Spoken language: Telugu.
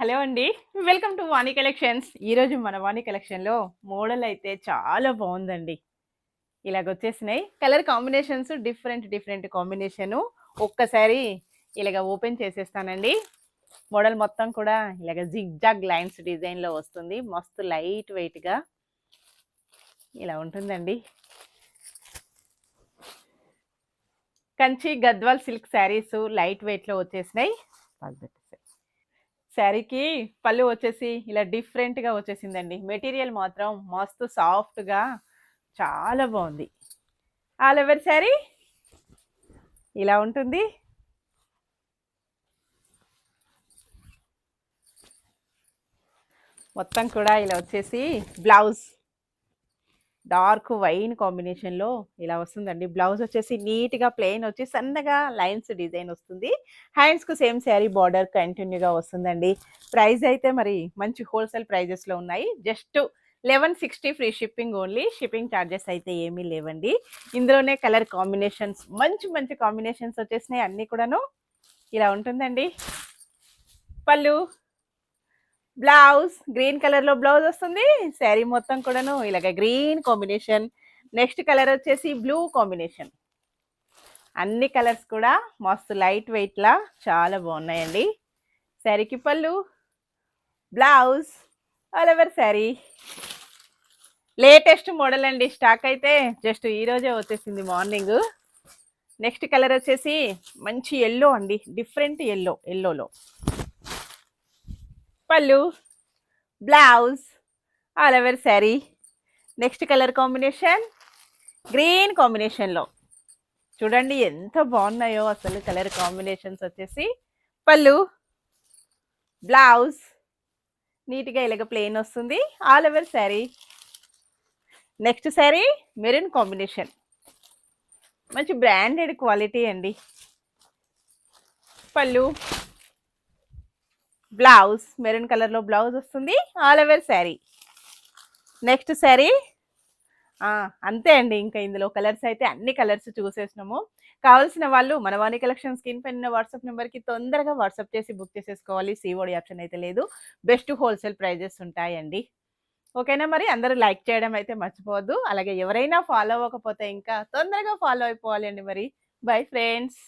హలో అండి. Welcome to Vani collections. ఈరోజు మన వాణి కలెక్షన్లో మోడల్ అయితే చాలా బాగుందండి. ఇలాగ వచ్చేసినాయి colour combinations different different combination ఒక్కసారి ఇలాగ ఓపెన్ చేసేస్తానండి. మోడల్ మొత్తం కూడా ఇలాగ జిగ్జాగ్ లైన్స్ డిజైన్లో వస్తుంది. మస్తు లైట్ వెయిట్గా ఇలా ఉంటుందండి. Kanchi Gadwal silk sarees light వెయిట్లో వచ్చేసినాయి. పళ్ళు శారీకి పళ్ళు వచ్చేసి ఇలా డిఫరెంట్గా వచ్చేసిందండి. మెటీరియల్ మాత్రం మస్తు సాఫ్ట్గా చాలా బాగుంది. ఆల్ ఓవర్ శారీ ఇలా ఉంటుంది. మొత్తం కూడా ఇలా వచ్చేసి బ్లౌజ్ డార్క్ వైన్ కాంబినేషన్లో ఇలా వస్తుందండి. బ్లౌజ్ వచ్చేసి నీట్గా ప్లెయిన్ వచ్చి సన్నగా లైన్స్ డిజైన్ వస్తుంది. హ్యాండ్స్కు సేమ్ శారీ బార్డర్ కంటిన్యూగా వస్తుందండి. ప్రైస్ అయితే మరి మంచి హోల్సేల్ ప్రైజెస్లో ఉన్నాయి. Just eleven sixty free shipping only. Shipping charges అయితే ఏమీ లేవండి. ఇందులోనే కలర్ కాంబినేషన్స్ మంచి మంచి కాంబినేషన్స్ వచ్చేసినాయి అన్నీ కూడాను. ఇలా ఉంటుందండి. పళ్ళు బ్లౌజ్ గ్రీన్ కలర్లో బ్లౌజ్ వస్తుంది. శారీ మొత్తం కూడాను ఇలాగ గ్రీన్ కాంబినేషన్. నెక్స్ట్ కలర్ వచ్చేసి బ్లూ కాంబినేషన్. అన్ని కలర్స్ కూడా మస్తు లైట్ వెయిట్ లా చాలా బాగున్నాయండి. శారీకి పళ్ళు blouse all over sari. Latest model అండి స్టాక్ అయితే. జస్ట్ ఈరోజే వచ్చేసింది మార్నింగ్. నెక్స్ట్ కలర్ వచ్చేసి మంచి ఎల్లో అండి. డిఫరెంట్ ఎల్లో ఎల్లోలో పళ్ళు blouse all over sari. Next colour combination green కాంబినేషన్లో. చూడండి ఎంత బాగున్నాయో అసలు కలర్ కాంబినేషన్స్ వచ్చేసి. పళ్ళు బ్లౌజ్ నీట్గా ఇలాగ ప్లెయిన్ వస్తుంది. All over sari. Next sari maroon combination. మంచి బ్రాండెడ్ క్వాలిటీ అండి. పళ్ళు బ్లౌజ్ మెరూన్ కలర్లో బ్లౌజ్ వస్తుంది. All over sari. Next sari. అంతే అండి. ఇంకా ఇందులో కలర్స్ అయితే అన్ని కలర్స్ చూసేసినాము. కావాల్సిన వాళ్ళు మన వాణి కలెక్షన్ స్కిన్ పైన వాట్సాప్ నెంబర్కి తొందరగా వాట్సాప్ చేసి బుక్ చేసేసుకోవాలి. సిఓడి ఆప్షన్ అయితే లేదు. బెస్ట్ హోల్సేల్ ప్రైజెస్ ఉంటాయండి. ఓకేనా మరి? అందరూ లైక్ చేయడం అయితే మర్చిపోవద్దు. అలాగే ఎవరైనా ఫాలో అవ్వకపోతే ఇంకా తొందరగా ఫాలో అయిపోవాలండి మరి. Bye friends.